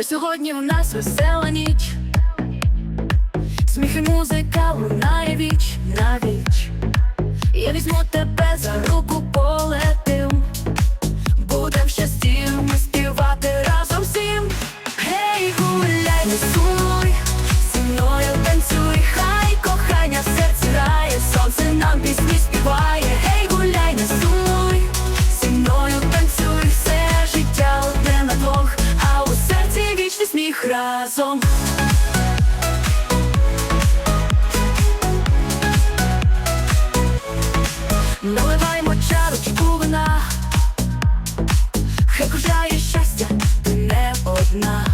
Ой, сьогодні в нас весела ніч. Сміх і музика лунає віч на віч. Я візьму тебе за руку полетим. Будем щастів ми співати разом всім. Гей, гуляй, не сміх разом. Наливаємо чарочку вина, хай кружляє щастя, ти не одна.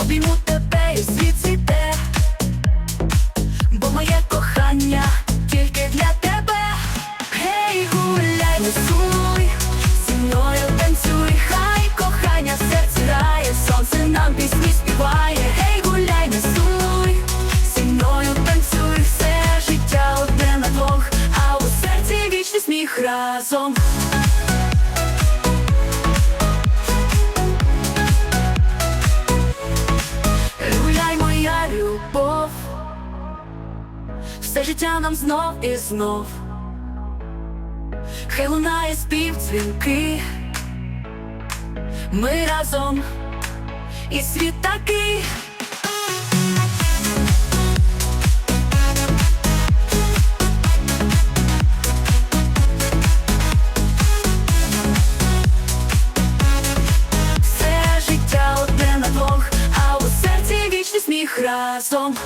Обійму тебе і світ цвіте, бо моє кохання тільки для тебе. Гей, гуляй, не сумуй, разом. Гуляй, моя любов, все життя нам знов і знов. Хай лунає спів дзвінки, ми разом і світ такий. всіх разом.